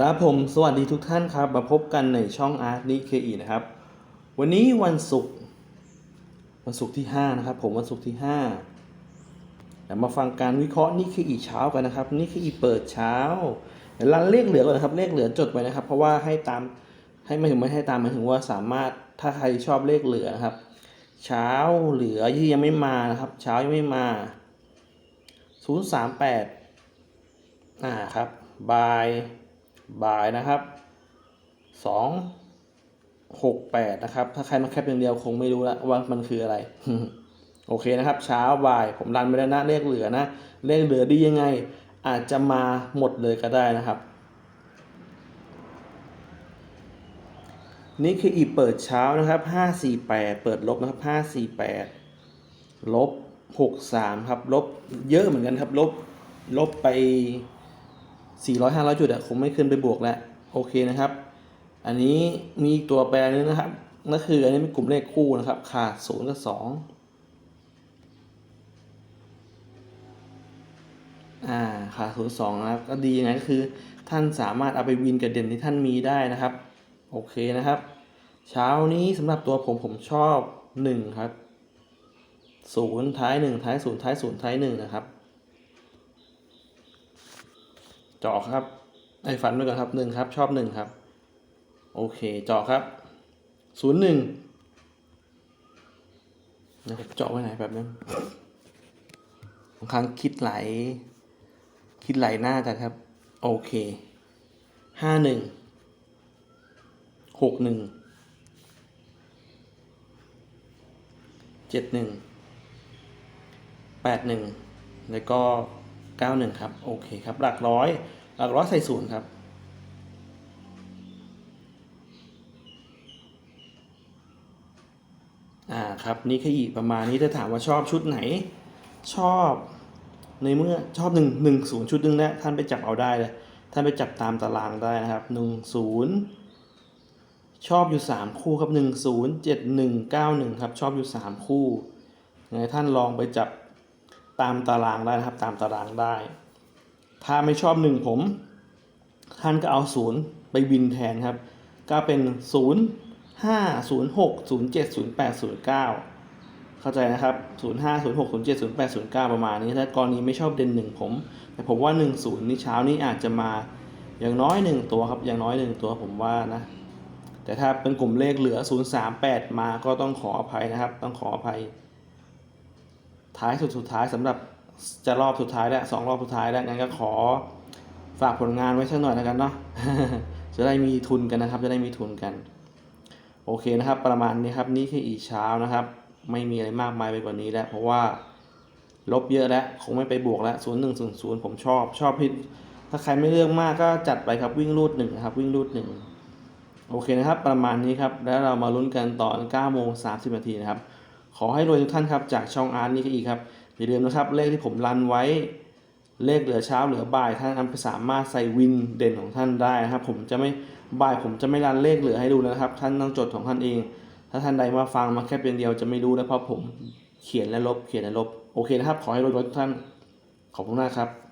ครับผมสวัสดีทุกท่านครับมาพบกันในช่องอาร์ตนิเคอีนะครับ วันนี้วันศุกร์วันศุกร์ที่ 5 นะครับ ผมวันศุกร์ที่5เดี๋ยวมาฟังการวิเคราะห์นิเคอีเช้ากันนะครับนิเคอีเปิดเช้าเดี๋ยวรันเลขเหลือก่อนนะครับเลขเหลือจดไว้นะครับ เพราะว่าให้ตามให้ไม่ถึงไม่ให้ตามหมายถึงว่าสามารถถ้าใครชอบเลขเหลือนะครับ เช้าเหลือที่ยังไม่มานะครับ เช้ายังไม่มา 038อ่าครับบาย บ่ายนะครับสองหกแปดนะครับ ถ้าใครมาแคปอย่างเดียวคงไม่รู้ละว่ามันคืออะไร โอเคนะครับ เช้าบ่ายผมรันไปแล้วนะเลขเหลือนะเลขเหลือดียังไง อาจจะมาหมดเลยก็ได้นะครับ นี่คืออีเปิดเช้านะครับ548เปิดลบนะครับ548ลบ63ครับ ลบเยอะเหมือนกันครับ ลบลบไป 400 500 จุดอะคงไม่ขึ้นไปบวกแล้วโอเคนะครับ อันนี้มีตัวแปรนึงนะครับนั่นคืออันนี้เป็นกลุ่มเลขคู่นะครับ ขาด0กับ2อ่าขาด0 2นะครับ ก็ดียังไงก็คือท่านสามารถเอาไปวินกับเด่นที่ท่านมีได้นะครับ โอเคนะครับ เช้านี้สำหรับตัวผมผมชอบ1ครับ0ท้าย1ท้าย0ท้าย0ท้าย1นะครับ เจาะครับไอ้ฝันไปก่อนครับหนึ่งครับ ชอบหนึ่งครับ โอเคเจาะครับศูนย์หนึ่งเดี๋ยวเจาะไว้ไหนแบบนึงบางครั้งคิดไหล คิดไหลหน้ากันครับ โอเคห้าหนึ่งหกหนึ่งเจ็ดหนึ่งแปดหนึ่งแล้วก็ 91 ครับ โอเคครับ หลักร้อย หลักร้อยใส่ศูนย์ครับ อ่าครับ นี่คืออีกประมาณนี้ถ้าถามว่าชอบชุดไหน ชอบในเมื่อชอบหนึ่งหนึ่งศูนย์ชุดหนึ่งนะท่านไปจับเอาได้เลย ท่านไปจับตามตารางได้นะครับหนึ่งศูนย์ชอบอยู่สามคู่ครับหนึ่งศูนย์เจ็ดหนึ่งเก้าหนึ่งครับ ชอบอยู่สามคู่ไงท่านลองไปจับ ตามตารางได้นะครับ ตามตารางได้ ถ้าไม่ชอบหนึ่งผม ท่านก็เอาศูนย์ไปวินแทนครับ ก็เป็นศูนย์ห้าศูนย์หกศูนย์เจ็ดศูนย์แปดศูนย์เก้าเข้าใจนะครับศูนย์ห้าศูนย์หกศูนย์เจ็ดศูนย์แปดศูนย์เก้าประมาณนี้ ถ้ากรณีไม่ชอบเด่นหนึ่งผม แต่ผมว่าหนึ่งศูนย์นี่เช้านี้อาจจะมาอย่างน้อยหนึ่งตัวครับ อย่างน้อยหนึ่งตัวผมว่านะ แต่ถ้าเป็นกลุ่มเลขเหลือ 038 มาก็ต้องขออภัยนะครับ ต้องขออภัย ท้ายสุดสุดท้ายสำหรับจะรอบสุดท้ายแล้วสองรอบสุดท้ายแล้วงั้นก็ขอฝากผลงานไว้สักหน่อยแล้วกันเนาะจะได้มีทุนกันนะครับ จะได้มีทุนกัน โอเคนะครับ ประมาณนี้ครับนี่คืออีเช้านะครับ ไม่มีอะไรมากมายไปกว่านี้แล้ว เพราะว่าลบเยอะแล้วคงไม่ไปบวกแล้วศูนย์หนึ่งศูนย์ศูนย์ผมชอบชอบพิถ้าใครไม่เลือกมากก็จัดไปครับวิ่งรูดหนึ่งนะครับ วิ่งรูดหนึ่งโอเคนะครับ ประมาณนี้ครับ แล้วเรามาลุ้นกันตอน9โมง30นาทีนะครับ ขอให้รวยทุกท่านครับจากช่องอาร์ตนี่ก็อีกครับอย่าลืมนะครับเลขที่ผมรันไว้เลขเหลือเช้าเหลือบ่ายท่านนำสามารถใส่วินเด่นของท่านได้นะครับ ผมจะไม่บ่ายผมจะไม่รันเลขเหลือให้ดูนะครับ ท่านต้องจดของท่านเอง ถ้าท่านใดมาฟังมาแค่เพียงเดียวจะไม่รู้นะเพราะผมเขียนและลบเขียนและลบโอเคนะครับ ขอให้รวยทุกท่านขอบคุณมากครับ